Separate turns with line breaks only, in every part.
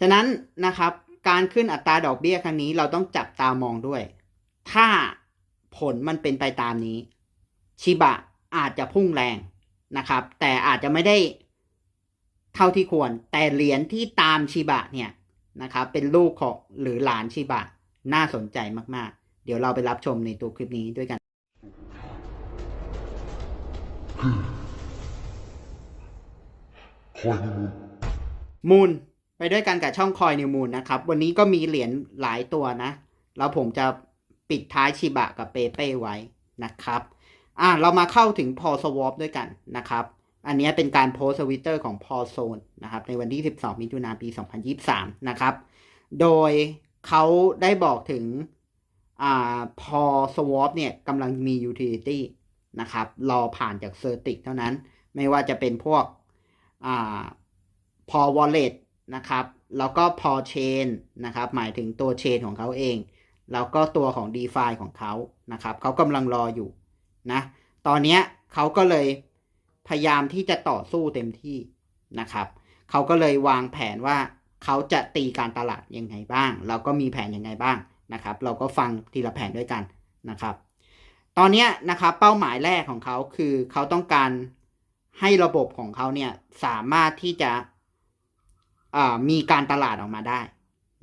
ฉะนั้นนะครับการขึ้นอัตราดอกเบี้ยครั้งนี้เราต้องจับตามองด้วย ถ้าผลมันเป็นไปตามนี้ ชิบะอาจจะพุ่งแรงนะครับ แต่อาจจะไม่ได้เท่าที่ควร แต่เหรียญที่ตามชิบะเนี่ยนะครับ เป็นลูกของหรือหลานชิบะน่าสนใจมากๆ เดี๋ยวเราไปรับชมในตัวคลิปนี้ด้วยกัน มูล ไปด้วยกันกับช่องคอยนิวมูลนะครับ วันนี้ก็มีเหรียญหลายตัวนะ แล้วผมจะปิดท้ายชิบะกับเปเป้ไว้นะครับ อะเรามาเข้าถึงพอสวอปด้วยกันนะครับ อันนี้เป็นการโพสทวิตเตอร์ของพอโซนนะครับ ในวันที่ 12 มิถุนายนปี 2023 นะครับ โดยเขาได้บอกถึงอ่าพอสวอปเนี่ยกำลังมี utility นะครับ รอผ่านจากเซอร์ติกเท่านั้น ไม่ว่าจะเป็นพวกอ่าพอ wallet นะครับ แล้วก็พอ chain นะครับ หมายถึงตัว chain ของเขาเอง แล้วก็ตัวของ DeFi ของเขานะครับเขากำลังรออยู่นะ ตอนนี้เขาก็เลยพยายามที่จะต่อสู้เต็มที่นะครับเขาก็เลยวางแผนว่าเขาจะตีการตลาดยังไงบ้างแล้วก็มีแผนยังไงบ้างนะครับ เราก็ฟังทีละแผนด้วยกันนะครับ ตอนนี้นะครับเป้าหมายแรกของเขาคือเขาต้องการให้ระบบของเขาเนี่ยสามารถที่จะ มีการตลาดออกมาได้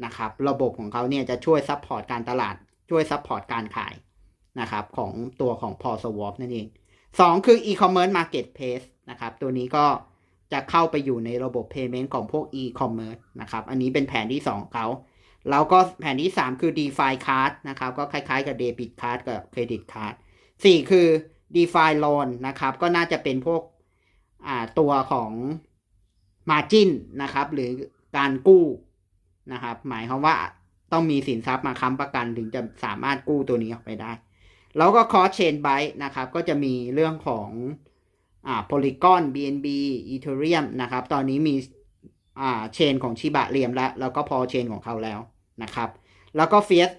นะครับ ระบบของเขาเนี่ยจะช่วยซัพพอร์ตการตลาด ช่วยซัพพอร์ตการขายนะครับของตัวของพอสวอปนั่นเองสองคือ e-commerce marketplace นะครับ ตัวนี้ก็จะเข้าไปอยู่ในระบบ payment ของพวก e-commerce นะครับ อันนี้เป็นแผนที่สองเขาแล้วก็แผนที่ 3 คือ DeFi Card นะครับ ก็คล้ายๆกับ Debit Card กับ Credit Card 4 คือ DeFi Loan นะครับ ก็น่าจะเป็นพวกตัวของ Margin นะครับ หรือการกู้นะครับ หมายความว่าต้องมีสินทรัพย์มาค้ำประกันถึงจะสามารถกู้ตัวนี้ออกไปได้ แล้วก็ Cross Chain Byte นะครับ ก็จะมีเรื่องของอ่า Polygon BNB Ethereum นะครับ ตอนนี้มีอ่าเชนของชิบะเรียมแล้ว แล้วก็พอเชนของเขาแล้วนะครับ แล้วก็ Fiat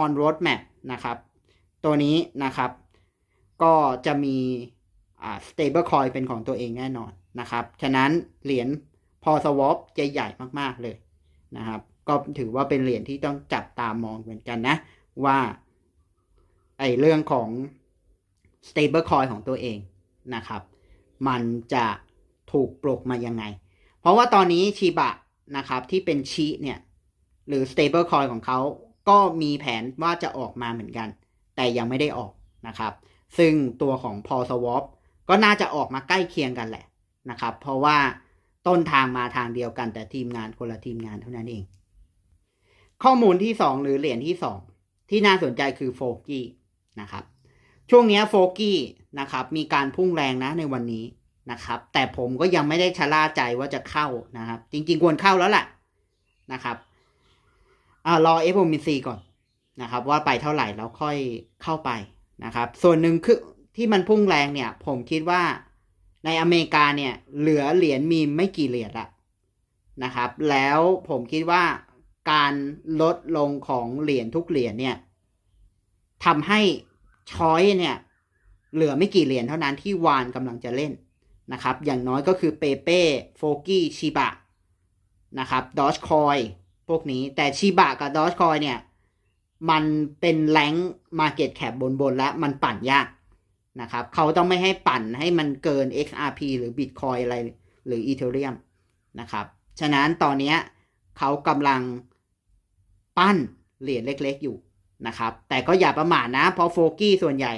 on Roadmap นะครับ ตัวนี้นะครับ ก็จะมีอ่า stable coin เป็นของตัวเองแน่นอน นะครับ ฉะนั้นเหรียญพอสวอปจะใหญ่มากๆเลยนะครับ ก็ถือว่าเป็นเหรียญที่ต้องจับตามองเหมือนกันนะ ว่าไอเรื่องของ stable coin ของตัวเองนะครับ มันจะถูกปลุกมายังไง เพราะว่าตอนนี้ชีบะนะครับที่เป็นชีเนี่ยหรือ stable coin ของเขาก็มีแผนว่าจะออกมาเหมือนกัน แต่ยังไม่ได้ออกนะครับ ซึ่งตัวของ p o Swap ก็น่าจะออกมาใกล้เคียงกันแหละ นะครับ เพราะว่าต้นทางมาทางเดียวกันแต่ทีมงานคนละทีมงานเท่านั้นเอง ข้อมูลที่ 2 หรือเหรียญที่ 2 ที่น่าสนใจคือโฟกี้นะครับ ช่วงนี้โฟกี้นะครับมีการพุ่งแรงนะในวันนี้นะครับ แต่ผมก็ยังไม่ได้ชะล่าใจว่าจะเข้านะครับ จริง ๆ ควรเข้าแล้วแหละนะครับอ่ารอ FOMC ก่อนนะครับ ว่าไปเท่าไหร่แล้วค่อยเข้าไปนะครับ ส่วนหนึ่งคือที่มันพุ่งแรงเนี่ย ผมคิดว่า ในอเมริกาเนี่ยเหลือเหรียญมีไม่กี่เหรียญละนะครับ แล้วผมคิดว่าการลดลงของเหรียญทุกเหรียญเนี่ยทำให้ช้อยเนี่ยเหลือไม่กี่เหรียญเท่านั้นที่วานกำลังจะเล่นนะครับ อย่างน้อยก็คือเปเป้โฟกี้ชิบะนะครับดอชคอยพวกนี้แต่ชิบะกับดอชคอยเนี่ย มันเป็นแรงมาเก็ตแคปบนๆแล้วมันปั่นยาก นะครับเขาต้องไม่ให้ปั่นให้มันเกิน XRP หรือ Bitcoin อะไรหรือ Ethereum นะครับฉะนั้นตอนนี้เขากำลังปั้นเหรียญเล็กๆอยู่นะครับ แต่ก็อย่าประมาทนะ เพราะโฟกี้ส่วนใหญ่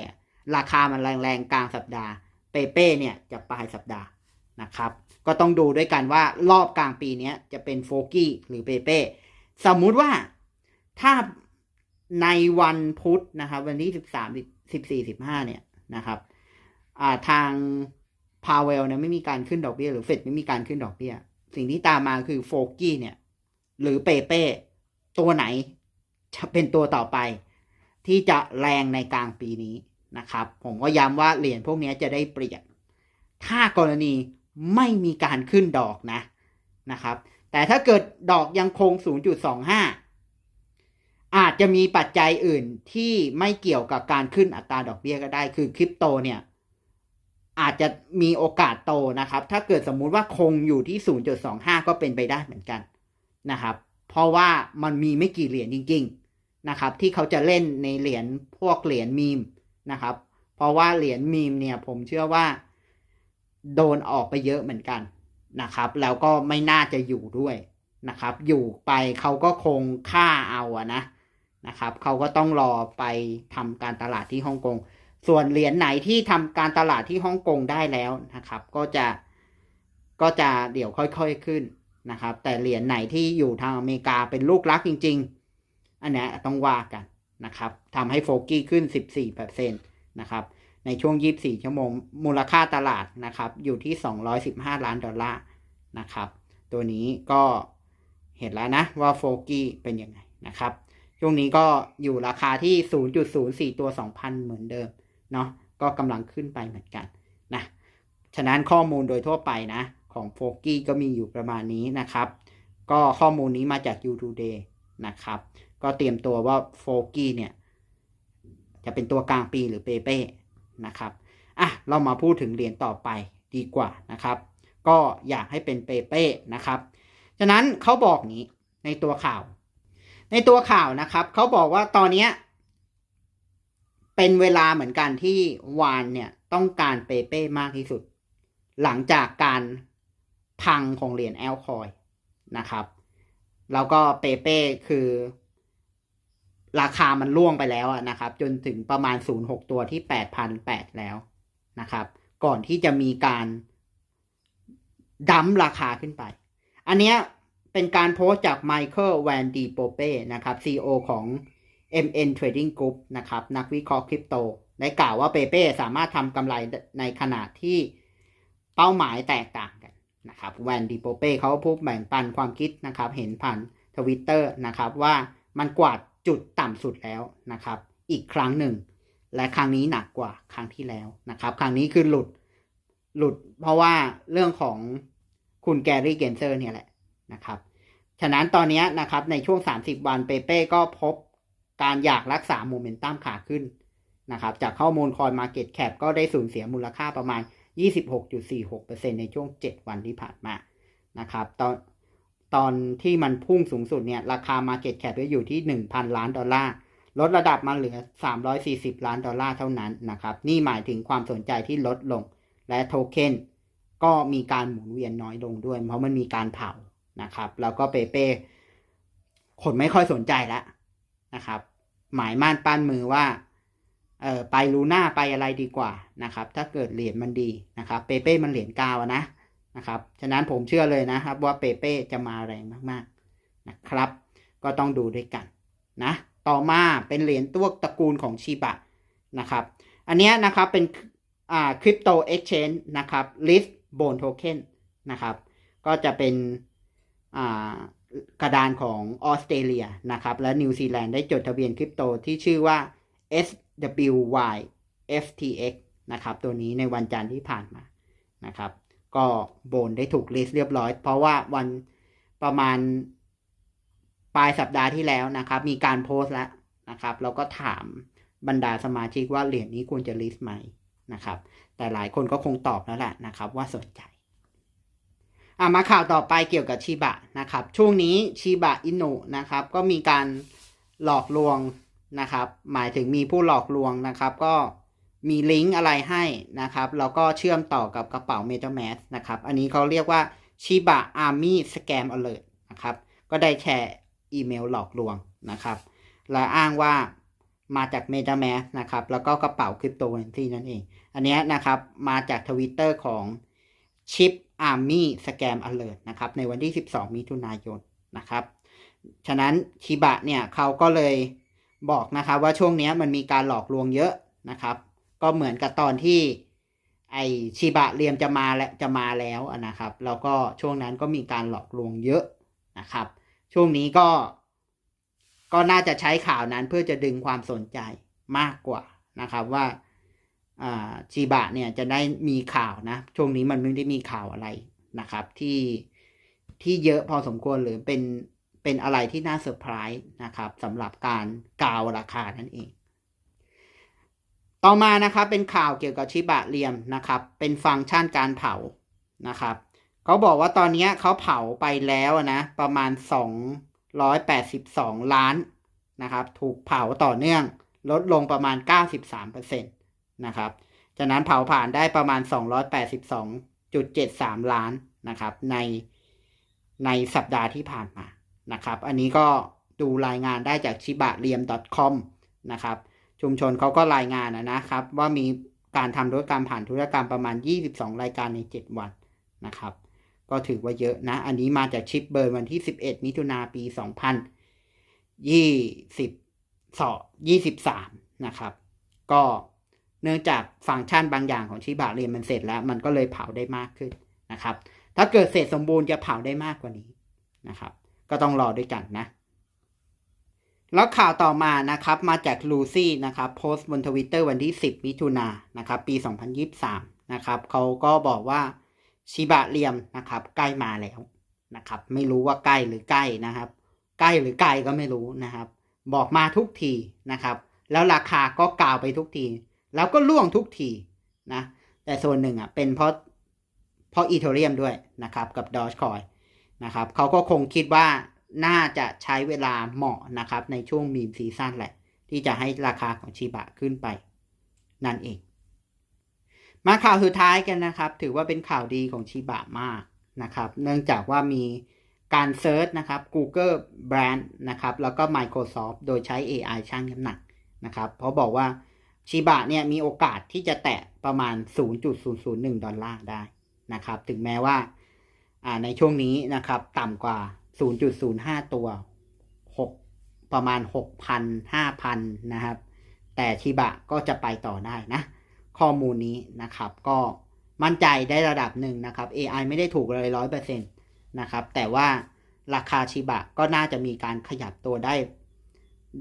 ราคามันแรงๆ กลางสัปดาห์ เปเป้เนี่ยจะปลายสัปดาห์นะครับ ก็ต้องดูด้วยกันว่ารอบกลางปีนี้จะเป็นโฟกี้หรือเปเป้สมมุติว่าถ้าในวันพุธนะครับวันที่สิบสามสิบสี่สิบห้าเนี่ย นะครับทางพาวเวลเนี่ยไม่มีการขึ้นดอกเบี้ยหรือเฟดไม่มีการขึ้นดอกเบี้ย สิ่งที่ตามมาคือโฟกี้เนี่ย หรือเปเป้ตัวไหนจะเป็นตัวต่อไป ที่จะแรงในกลางปีนี้นะครับ ผมก็ย้ำว่าเหรียญพวกนี้จะได้เปรียบถ้ากรณีไม่มีการขึ้นดอกนะนะครับ แต่ถ้าเกิดดอกยังคง 0.25 จจะมีปัจจัยอื่นที่ไม่เกี่ยวกับการขึ้นอัตราดอกเบี้ยก็ได้ คือคริปโตเนี่ยอาจจะมีโอกาสโตนะครับ ถ้าเกิดสมมุติว่าคงอยู่ที่ 0.25 ก็เป็นไปได้เหมือนกันนะครับ เพราะว่ามันมีไม่กี่เหรียญจริง ๆนะครับ ที่เขาจะเล่นในเหรียญพวกเหรียญมีมนะครับ เพราะว่าเหรียญมีมเนี่ยผมเชื่อว่าโดนออกไปเยอะเหมือนกันนะครับ แล้วก็ไม่น่าจะอยู่ด้วยนะครับ อยู่ไปเขาก็คงฆ่าเอาอะนะ นะครับเขาก็ต้องรอไปทำการตลาดที่ฮ่องกง ส่วนเหรียญไหนที่ทำการตลาดที่ฮ่องกงได้แล้วนะครับ ก็จะก็จะเดี๋ยวค่อยๆขึ้นนะครับ แต่เหรียญไหนที่อยู่ทางอเมริกาเป็นลูกรักจริง ๆ อันนี้ต้องว่ากันนะครับทำให้โฟกี้ขึ้น 14%นะครับ ในช่วง 24 ชั่วโมง มูลค่าตลาดนะครับ อยู่ที่ 215 ล้านดอลลาร์นะครับ ตัวนี้ก็เห็นแล้วนะว่าโฟกี้เป็นยังไงนะครับ ช่วงนี้ก็อยู่ราคาที่ 0.04 ตัว 2,000 เหมือนเดิม เนาะก็กำลังขึ้นไปเหมือนกันนะ ฉะนั้นข้อมูลโดยทั่วไปนะ ของโฟกี้ก็มีอยู่ประมาณนี้นะครับ ก็ข้อมูลนี้มาจาก u t o Day นะครับ ก็เตรียมตัวว่าโฟกี้เนี่ย จะเป็นตัวกลางปีหรือเปเป้นะครับ อะ เรามาพูดถึงเหรียญต่อไปดีกว่านะครับ ก็อยากให้เป็นเปเป้นะครับ ฉะนั้นเขาบอกนี้ในตัวข่าว ในตัวข่าวนะครับเขาบอกว่าตอนนี้เป็นเวลาเหมือนกันที่วานเนี่ยต้องการเปเป้มากที่สุด หลังจากการพังของเหรียญแอลคอยนะครับ แล้วก็เปเป้คือ ราคามันล่วงไปแล้วนะครับ จนถึงประมาณ 0.6 ตัวที่ 8,800 แล้วนะครับ ก่อนที่จะมีการดั้มราคาขึ้นไป อันเนี้ย เป็นการโพสต์จากไมเคิลแวนดีโปเป้นะครับ CEO ของ MN Trading Group นะครับ นักวิเคราะห์คริปโต ได้กล่าวว่าเปเป้สามารถทำกำไรในขณะที่เป้าหมายแตกต่างกันนะครับแวนดีโปเป้เขาพูดแบ่งปันความคิดนะครับ เห็นผ่านทวิตเตอร์นะครับว่ามันกวาดจุดต่ำสุดแล้วนะครับ อีกครั้งหนึ่ง และครั้งนี้หนักกว่าครั้งที่แล้วนะครับ ครั้งนี้คือหลุดหลุดเพราะว่าเรื่องของคุณแกรี่เกนเซอร์เนี่ยแหละ นะครับ ฉะนั้นตอนนี้นะครับในช่วง 30 วันเปเป้ก็พบการอยากรักษาโมเมนตัมขาขึ้นนะครับ จากข้อมูลคอยมาเก็ตแคปก็ได้สูญเสียมูลค่าประมาณ 26.46%ในช่วง 7 วันที่ผ่านมานะครับ ตอนตอนที่มันพุ่งสูงสุดเนี่ยราคา Market Cap ก็อยู่ที่ 1,000 ล้านดอลลาร์ ลดระดับมาเหลือ 340 ล้านดอลลาร์เท่านั้นนะครับ นี่หมายถึงความสนใจที่ลดลง และโทเค็นก็มีการหมุนเวียนน้อยลงด้วย เพราะมันมีการเผา นะครับแล้วก็เปเป้คนไม่ค่อยสนใจแล้วนะครับ หมายมั่นปั้นมือว่าเออไปลูน่าไปอะไรดีกว่านะครับ ถ้าเกิดเหรียญมันดีนะครับเปเป้มันเหรียญกาวนะนะครับฉะนั้นผมเชื่อเลยนะครับว่าเปเป้จะมาแรงมากๆนะครับ ก็ต้องดูด้วยกันนะต่อมาเป็นเหรียญตัวตระกูลของชิบะนะครับ อันนี้นะครับเป็นอ่าคริปโตเอ็กชแนนนะครับลิสโบนโทเค็นนะครับ ก็จะเป็น กระดานของออสเตรเลียนะครับ และนิวซีแลนด์ได้จดทะเบียนคริปโตที่ชื่อว่า SWY FTX นะครับ ตัวนี้ในวันจันทร์ที่ผ่านมานะครับ ก็โบนได้ถูกลิสต์เรียบร้อย เพราะว่าวันประมาณปลายสัปดาห์ที่แล้วนะครับ มีการโพสต์แล้วนะครับ เราก็ถามบรรดาสมาชิกว่าเหรียญนี้ควรจะลิสต์ไหมนะครับ แต่หลายคนก็คงตอบแล้วแหละนะครับว่าสนใจ อ่ามาข่าวต่อไปเกี่ยวกับชิบะนะครับ ช่วงนี้ชิบะอินุนะครับ ก็มีการหลอกลวงนะครับ หมายถึงมีผู้หลอกลวงนะครับ ก็มีลิงก์อะไรให้นะครับ แล้วก็เชื่อมต่อกับกระเป๋า MetaMask นะครับ อันนี้เขาเรียกว่า Shiba Army Scam Alert นะครับ ก็ได้แชร์อีเมลหลอกลวงนะครับ และอ้างว่ามาจาก MetaMask นะครับ แล้วก็กระเป๋าคริปโตเคอเรนซีนั่นเอง อันนี้นะครับ มาจากทวิตเตอร์ของ Chip Army Scam Alert นะครับในวันที่ 12 มิถุนายนนะครับ ฉะนั้นชิบะเนี่ยเขาก็เลยบอกนะครับว่าช่วงนี้มันมีการหลอกลวงเยอะนะครับ ก็เหมือนกับตอนที่ไอชิบะเรียมจะมาและจะมาแล้วนะครับ แล้วก็ช่วงนั้นก็มีการหลอกลวงเยอะนะครับ ช่วงนี้ก็ก็น่าจะใช้ข่าวนั้นเพื่อจะดึงความสนใจมากกว่านะครับว่า ชิบะเนี่ยจะได้มีข่าวนะ ช่วงนี้มันไม่ได้มีข่าวอะไรนะครับ ที่ที่เยอะพอสมควรหรือเป็นเป็นอะไรที่น่าเซอร์ไพรส์นะครับสำหรับการกาวราคานั่นเอง ต่อมานะครับเป็นข่าวเกี่ยวกับชิบะเรียมนะครับ เป็นฟังก์ชันการเผานะครับเขาบอกว่าตอนนี้เขาเผาไปแล้วนะประมาณ 282 ล้านนะครับ ถูกเผาต่อเนื่องลดลงประมาณ 93%น นะครับจากนั้นเผาผ่านได้ประมาณ 282.73 ล้านนะครับ ในในสัปดาห์ที่ผ่านมานะครับ อันนี้ก็ดูรายงานได้จากชิบะเรียม .com นะครับ ชุมชนเขาก็รายงานนะนะครับ ว่ามีการทำธุรกรรมผ่านธุรกรรมประมาณ 22 รายการใน 7 วันนะครับ ก็ถือว่าเยอะนะ อันนี้มาจากชิปเบิร์นวันที่ 11 มิถุนาปี 2022 23 นะครับ ก็ เนื่องจากฟังก์ชันบางอย่างของชิบะเรียนมันเสร็จแล้ว มันก็เลยเผาได้มากขึ้นนะครับ ถ้าเกิดเสร็จสมบูรณ์จะเผาได้มากกว่านี้นะครับ ก็ต้องรอด้วยกันนะ แล้วข่าวต่อมานะครับมาจากลูซี่นะครับโพสต์บนทวิตเตอร์วันที่ 10 มิถุนายนนะครับปี 2023 นะครับเขาก็บอกว่าชิบะเรียมนะครับใกล้มาแล้วนะครับ ไม่รู้ว่าใกล้หรือใกล้นะครับ ใกล้หรือไกลก็ไม่รู้นะครับ บอกมาทุกทีนะครับ แล้วราคาก็กล่าวไปทุกที แล้วก็ล่วงทุกทีนะแต่ส่วนหนึ่งอะเป็นเพราะเพราะอีเทเรียมด้วยนะครับกับดอ g คอยนะครับเขาก็คงคิดว่าน่าจะใช้เวลาเหมาะนะครับในช่วงมีมซีซั่นแหละ ที่จะให้ราคาของชิบะขึ้นไป นั่นเอง มาข่าวสุดท้ายกันนะครับ ถือว่าเป็นข่าวดีของชิบะมากนะครับ เนื่องจากว่ามีการเซิร์ชนะครับ Google Brand นะครับ แล้วก็ Microsoft โดยใช้ AI ชั่งน้ำหนักนะครับ เพราะบอกว่า ชิบะเนี่ยมีโอกาสที่จะแตะประมาณ 0.001 ดอลลาร์ได้นะครับ ถึงแม้ว่าในช่วงนี้นะครับ ต่ำกว่า 0.05 ตัว 6 ประมาณ 6,000 5,000 นะครับ แต่ชิบะก็จะไปต่อได้นะ ข้อมูลนี้นะครับก็มั่นใจได้ระดับหนึ่งนะครับ AI ไม่ได้ถูกเลยร้อยเปอร์เซ็นต์นะครับ แต่ว่าราคาชิบะก็น่าจะมีการขยับตัวได้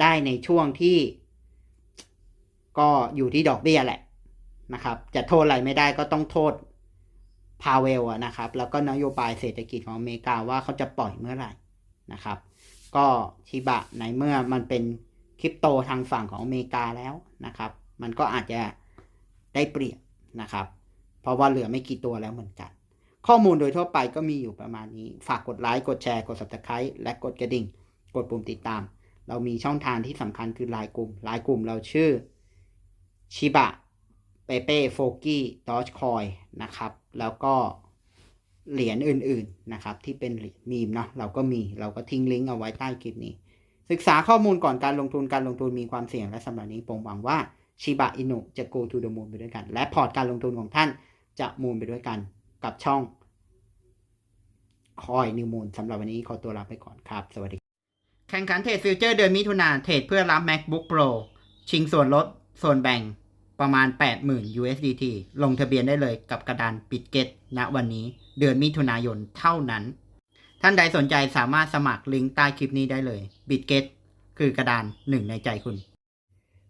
ได้ในช่วงที่ ก็อยู่ที่ดอกเบี้ยแหละนะครับ จะโทษอะไรไม่ได้ก็ต้องโทษพาเวลนะครับ แล้วก็นโยบายเศรษฐกิจของอเมริกาว่าเขาจะปล่อยเมื่อไหร่นะครับ ก็ชิบะในเมื่อมันเป็นคริปโตทางฝั่งของอเมริกาแล้วนะครับ มันก็อาจจะได้เปรียบนะครับ เพราะว่าเหลือไม่กี่ตัวแล้วเหมือนกัน ข้อมูลโดยทั่วไปก็มีอยู่ประมาณนี้ ฝากกดไลค์ กดแชร์ กด subscribe และกดกระดิ่ง กดปุ่มติดตาม เรามีช่องทางที่สำคัญคือไลน์กลุ่มไลน์กลุ่มเราชื่อ ชิบะ เปเป้โฟกี้ดอชคอยนะครับ แล้วก็เหรียญอื่นๆนะครับ ที่เป็นเหรียญมีมเนาะเราก็มีเราก็ทิ้งลิงก์เอาไว้ใต้คลิปนี้ ศึกษาข้อมูลก่อนการลงทุนการลงทุนมีความเสี่ยงและสำหรับนี้ผมหวังว่าชิบะอินุจะ go to the moon ไปด้วยกัน และพอร์ตการลงทุนของท่านจะมูนไปด้วยกันกับช่องคอยนิวมูลสำหรับวันนี้ขอตัวลาไปก่อนครับ สวัสดี แข่งขันเทรดฟิวเจอร์เดือนมิถุนาเทรดเพื่อรับ MacBook Pro ชิงส่วนลด ส่วนแบ่งประมาณ 80,000 USDT ลงทะเบียนได้เลยกับกระดานปิดเกตณวันนี้เดือนมิถุนายนเท่านั้น ท่านใดสนใจสามารถสมัครลิงก์ใต้คลิปนี้ได้เลยบิตเกตคือกระดานหนึ่งในใจคุณ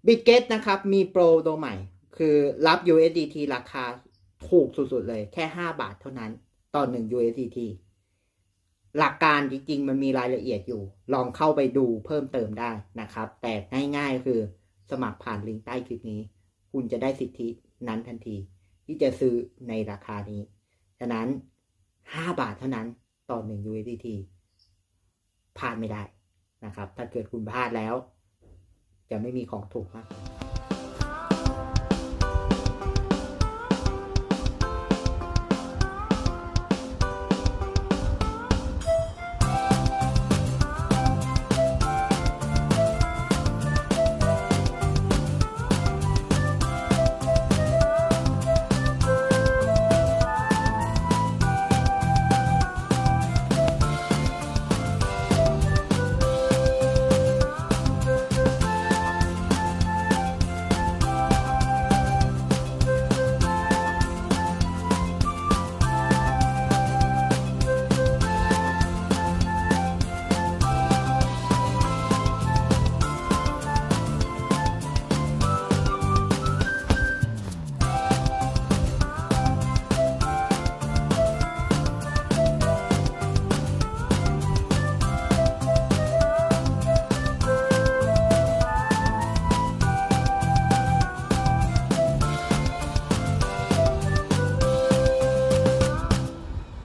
บิตเกตนะครับมีโปรตัวใหม่ คือรับ USDT ราคาถูกสุดๆเลยแค่ 5 บาทเท่านั้นต่อ1 USDT หลักการจริงๆ มันมีรายละเอียดอยู่ ลองเข้าไปดูเพิ่มเติมได้นะครับ แต่ง่ายๆคือ สมัครผ่านลิงก์ใต้คลิปนี้ คุณจะได้สิทธินั้นทันที ที่จะซื้อในราคานี้ ฉะนั้น 5 บาทเท่านั้นต่อ1 USDT พลาดไม่ได้นะครับ ถ้าเกิดคุณพลาดแล้ว จะไม่มีของถูกมาก